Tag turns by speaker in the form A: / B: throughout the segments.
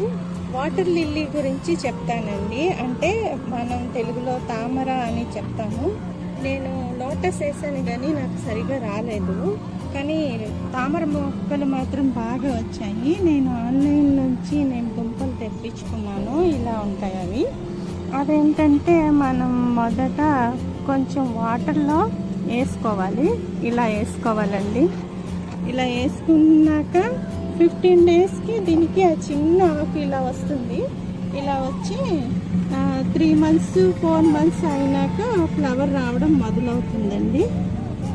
A: మీకు water lily గురించి చెప్తానండి. అంటే మనం తెలుగులో తామర అని చెప్తాము. నేను లోటస్ వేసాను కానీ నాకు సరిగా రాలేదు. కానీ తామర మొక్కలు మాత్రం బాగా వచ్చాయి. నేను ఆన్లైన్ నుంచి నేను దుంపలు తెప్పించుకున్నాను. ఇలా ఉంటాయి అవి. అదేంటంటే మనం మొదట కొంచెం వాటర్లో వేసుకోవాలి. ఇలా వేసుకోవాలండి. ఇలా వేసుకున్నాక ఫిఫ్టీన్ డేస్కి దీనికి ఆ చిన్న ఆకు ఇలా వస్తుంది. ఇలా వచ్చి త్రీ మంత్స్ ఫోర్ మంత్స్ అయినాక ఫ్లవర్ రావడం మొదలవుతుందండి.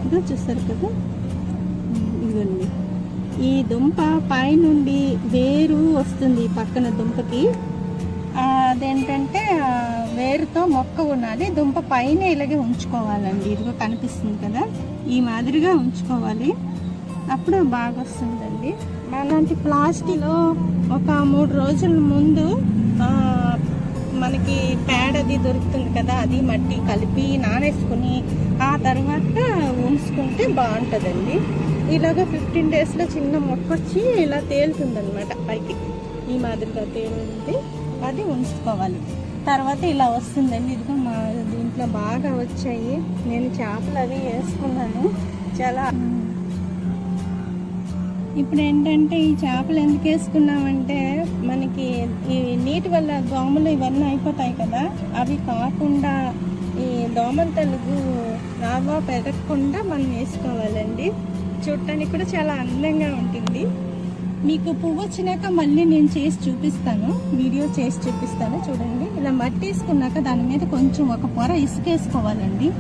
A: ఇదో చూస్తారు కదా? ఇదండి ఈ దుంప పైనుండి వేరు వస్తుంది పక్కన దుంపకి. అదేంటంటే వేరుతో మొక్క ఉన్నది దుంప పైన ఇలాగే ఉంచుకోవాలండి. ఇదిగో కనిపిస్తుంది కదా? ఈ మాదిరిగా ఉంచుకోవాలి. అప్పుడు బాగా వస్తుందండి. అలాంటి ప్లాస్టిక్లో ఒక మూడు రోజుల ముందు మనకి ప్యాడ్ పేడది దొరుకుతుంది కదా అది మట్టి కలిపి నానేసుకుని ఆ తర్వాత ఉంచుకుంటే బాగుంటుందండి. ఇలాగ ఫిఫ్టీన్ డేస్లో చిన్న మొక్క వచ్చి ఇలా తేలుతుందనమాట పైకి. ఈ మాదిరిగా తేలింది అది ఉంచుకోవాలి. తర్వాత ఇలా వస్తుందండి ఇదిగో మా దీంట్లో బాగా వచ్చాయి. నేను చేపలు అవి వేసుకున్నాను. చాలా ఇప్పుడు ఏంటంటే ఈ చేపలు ఎందుకు వేసుకున్నామంటే మనకి ఈ నీటి వల్ల దోమలు ఇవన్నీ అయిపోతాయి కదా. అవి కాకుండా ఈ దోమల తెలుగు రావా పెరగకుండా మనం వేసుకోవాలండి. చూడటానికి కూడా చాలా అందంగా ఉంటుంది. మీకు పువ్వు వచ్చినాక మళ్ళీ నేను చేసి చూపిస్తాను. వీడియో చేసి చూపిస్తాను. చూడండి. ఇలా మట్టి వేసుకున్నాక దాని మీద కొంచెం ఒక పొర ఇసుకేసుకోవాలండి.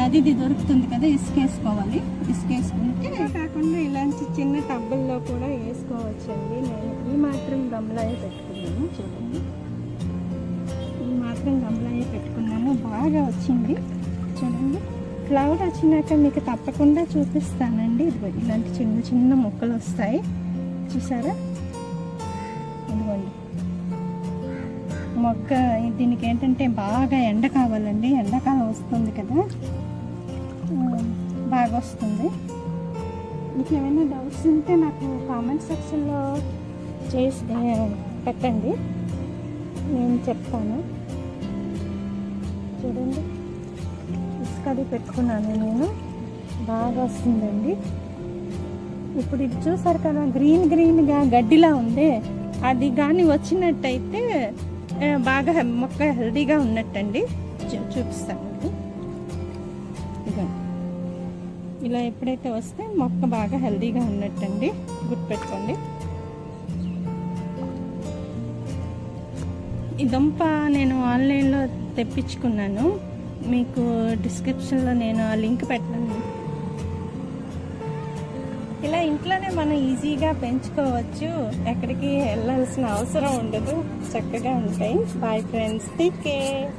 A: నదిది దొరుకుతుంది కదా ఇసుక వేసుకోవాలి ఇసుక వేసుకుంటే కాకుండా ఇలాంటి చిన్న టబ్బుల్లో కూడా వేసుకోవచ్చండి. నేను ఈ మాత్రం గమలాయ పెట్టుకున్నాను చూడండి. ఈ మాత్రం గమలాయ పెట్టుకున్నాను బాగా వచ్చింది. చూడండి. ఫ్లవర్ వచ్చినాక మీకు తప్పకుండా చూపిస్తానండి. ఇదిగోండి ఇలాంటి చిన్న చిన్న మొక్కలు వస్తాయి. చూసారా? ఇదిగోండి. మొక్క దీనికి ఏంటంటే బాగా ఎండ కావాలండి. ఎండాకాలం వస్తుంది కదా. బాగా వస్తుంది. మీకు ఏమైనా డౌట్స్ ఉంటే నాకు కామెంట్ సెక్షన్లో చేసి పెట్టండి. నేను చెప్తాను. చూడండి. ఇసుకది పెట్టుకున్నాను నేను. బాగా వస్తుందండి. ఇప్పుడు ఇది చూసారు కదా గ్రీన్ గ్రీన్గా గడ్డిలా ఉంది. అది కానీ వచ్చినట్టయితే బాగా మొక్క హెల్దీగా ఉన్నట్టండి. చూ- చూపిస్తాను. ఇలా ఎప్పుడైతే వస్తే మొక్క బాగా హెల్దీగా ఉన్నట్టండి. గుర్తుపెట్టుకోండి. ఈ దుంప నేను ఆన్లైన్లో తెప్పించుకున్నాను. మీకు డిస్క్రిప్షన్లో నేను ఆ లింక్ పెట్టాను. ఇలా ఇంట్లోనే మనం ఈజీగా పెంచుకోవచ్చు. ఎక్కడికి వెళ్ళాల్సిన అవసరం ఉండదు. చక్కగా ఉంటాయి. Bye friends take care